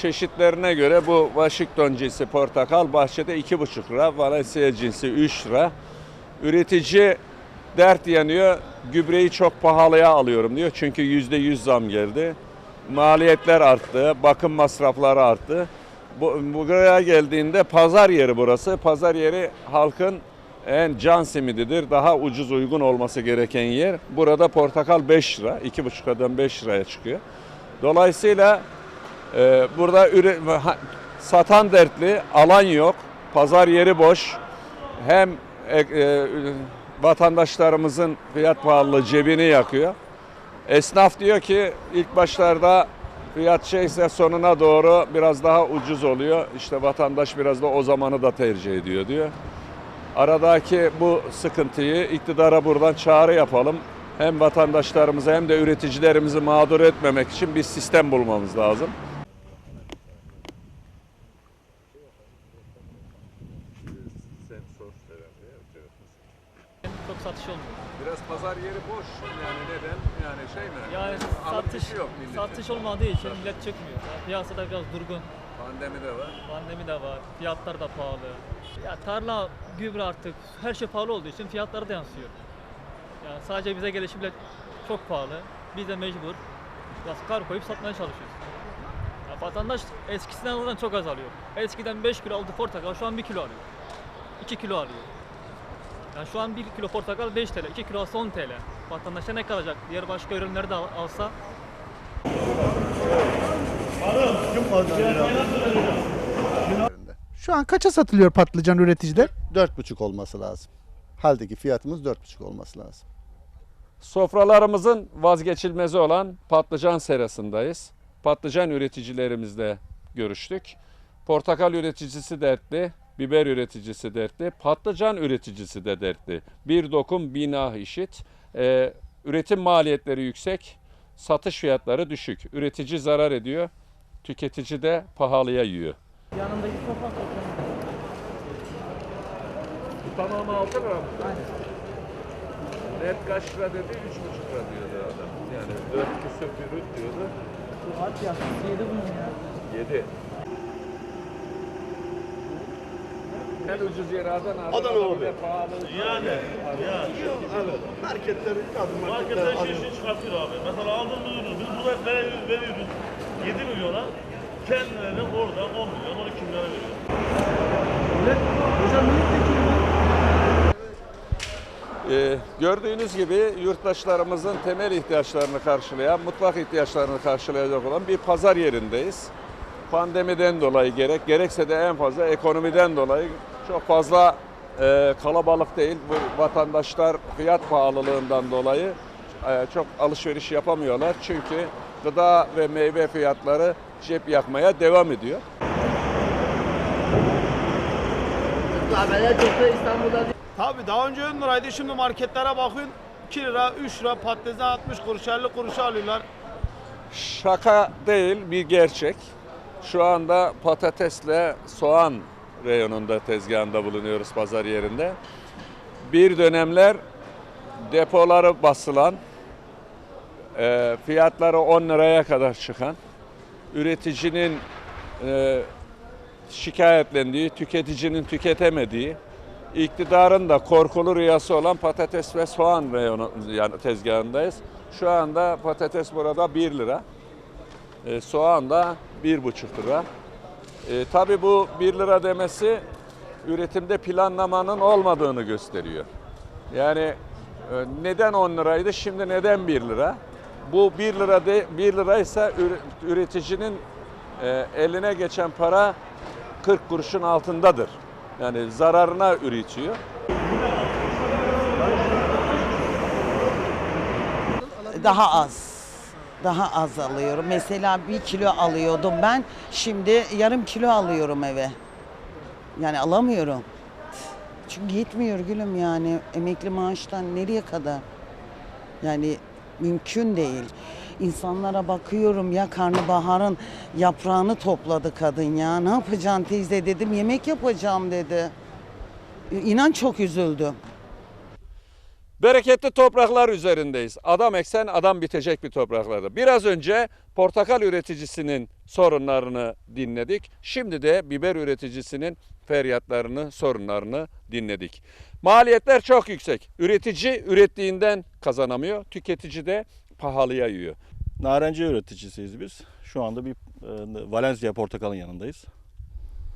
çeşitlerine göre bu Washington cinsi portakal bahçede 2,5 lira, Valencia cinsi 3 lira. Üretici dert yanıyor, gübreyi çok pahalıya alıyorum diyor. Çünkü %100 zam geldi. Maliyetler arttı, bakım masrafları arttı. Bu, buraya geldiğinde pazar yeri burası. Pazar yeri halkın en can simididir. Daha ucuz uygun olması gereken yer. Burada portakal 5 lira, 2,5 liradan 5 liraya çıkıyor. Dolayısıyla ee, burada üre- satan dertli, alan yok, pazar yeri boş. Hem e, e, vatandaşlarımızın fiyat pahalılığı cebini yakıyor. Esnaf diyor ki ilk başlarda fiyat şeyse sonuna doğru biraz daha ucuz oluyor. İşte vatandaş biraz da o zamanı da tercih ediyor diyor. Aradaki bu sıkıntıyı iktidara buradan çağrı yapalım. Hem vatandaşlarımızı hem de üreticilerimizi mağdur etmemek için bir sistem bulmamız lazım. Çok satış olmuyor. Biraz pazar yeri boş. Yani neden? Yani şey mi? Yani satış gücü yok milletin. satış olmadığı için millet çıkmıyor. Yani piyasada biraz durgun. Pandemi de var. Pandemi de var. Fiyatlar da pahalı. Ya tarla, gübre artık her şey pahalı olduğu için fiyatları da yansıyor. Yani sadece bize gelişi bile çok pahalı. Biz de mecbur biraz kar koyup satmaya çalışıyoruz. Ya vatandaş eskisinden zaten çok az alıyor. Eskiden 5 kilo aldı portakal şu an 1 kilo alıyor. 2 kilo alıyor. Yani şu an 1 kilo portakal 5 TL, 2 kilo alsa 10 TL. Vatandaşa ne kalacak? Diğer başka ürünleri de al- alsa Şu an kaça satılıyor patlıcan üreticide? 4,5 olması lazım. Haldeki fiyatımız 4,5 olması lazım. Sofralarımızın vazgeçilmezi olan patlıcan serasındayız. Patlıcan üreticilerimizle görüştük. Portakal üreticisi dertli, biber üreticisi dertli, patlıcan üreticisi de dertli. Bir dokum bina işit. Ee, üretim maliyetleri yüksek, satış fiyatları düşük. Üretici zarar ediyor, tüketici de pahalıya yiyor. yanındaki sofra Tamamı 6 lira mı? Net kaç lira dedi? 3,5 lira diyordu adam. Yani 4 küsür bir diyordu. At ya, yedi bunun ya. 7. En ucuz yeri Adana. Adana abi. bile pahalı. Yani, yani. Marketlerin kadın Marketler şey şey çıkartıyor abi. Mesela aldığımız ürünü biz burada veriyoruz, veriyoruz 7 milyona. Kendilerine orada 10 milyon, 12 milyona veriyor. Ee, gördüğünüz gibi yurttaşlarımızın temel ihtiyaçlarını karşılayan, mutfak ihtiyaçlarını karşılayacak olan bir pazar yerindeyiz. Pandemiden dolayı gerek, gerekse de en fazla ekonomiden dolayı çok fazla e, kalabalık değil. Bu vatandaşlar fiyat pahalılığından dolayı e, çok alışveriş yapamıyorlar. Çünkü gıda ve meyve fiyatları cep yakmaya devam ediyor. Tabii daha önce 10 liraydı şimdi marketlere bakın 2 lira 3 lira patatese 60 kuruş 50 kuruş alıyorlar. Şaka değil bir gerçek. Şu anda patatesle soğan reyonunda tezgahında bulunuyoruz pazar yerinde. Bir dönemler depoları basılan, e, fiyatları 10 liraya kadar çıkan, üreticinin e, şikayetlendiği, tüketicinin tüketemediği, iktidarın da korkulu rüyası olan patates ve soğan reyonu yani tezgahındayız. Şu anda patates burada 1 lira. E, soğan da 1,5 lira. E, tabii bu 1 lira demesi üretimde planlamanın olmadığını gösteriyor. Yani e, neden 10 liraydı şimdi neden 1 lira? Bu 1 lira de 1 liraysa üre- üreticinin e, eline geçen para 40 kuruşun altındadır. Yani zararına üretiyor. Daha az. Daha az alıyorum. Mesela bir kilo alıyordum ben. Şimdi yarım kilo alıyorum eve. Yani alamıyorum. Çünkü yetmiyor gülüm yani. Emekli maaştan nereye kadar? Yani mümkün değil. İnsanlara bakıyorum ya karnabaharın yaprağını topladı kadın ya. Ne yapacaksın teyze dedim. Yemek yapacağım dedi. İnan çok üzüldüm. Bereketli topraklar üzerindeyiz. Adam eksen adam bitecek bir topraklarda. Biraz önce portakal üreticisinin sorunlarını dinledik. Şimdi de biber üreticisinin feryatlarını, sorunlarını dinledik. Maliyetler çok yüksek. Üretici ürettiğinden kazanamıyor. Tüketici de pahalıya yiyor. Narenciye üreticisiyiz biz. Şu anda bir e, Valencia portakalın yanındayız.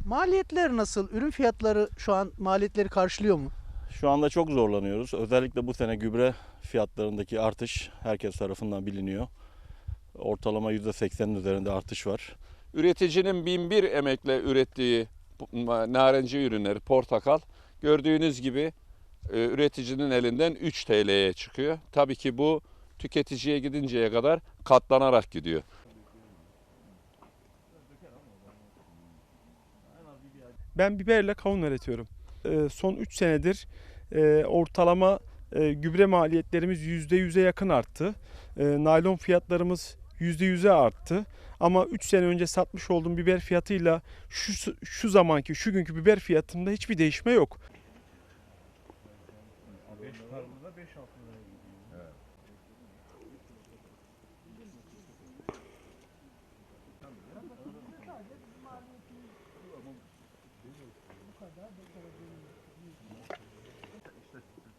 Maliyetler nasıl? Ürün fiyatları şu an maliyetleri karşılıyor mu? Şu anda çok zorlanıyoruz. Özellikle bu sene gübre fiyatlarındaki artış herkes tarafından biliniyor. Ortalama %80'in üzerinde artış var. Üreticinin bin bir emekle ürettiği narenci ürünleri, portakal gördüğünüz gibi e, üreticinin elinden 3 TL'ye çıkıyor. Tabii ki bu tüketiciye gidinceye kadar katlanarak gidiyor. Ben biberle kavun üretiyorum. Ee, son 3 senedir e, ortalama e, gübre maliyetlerimiz %100'e yakın arttı. E, naylon fiyatlarımız %100'e arttı. Ama 3 sene önce satmış olduğum biber fiyatıyla şu, şu zamanki, şu günkü biber fiyatında hiçbir değişme yok.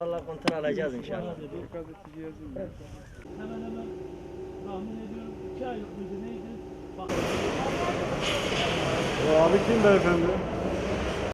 Vallahi kontrol alacağız inşallah. Hemen hemen tahmin ediyorum 2 aylık mıydı neydi? Bak abi kim beyefendi?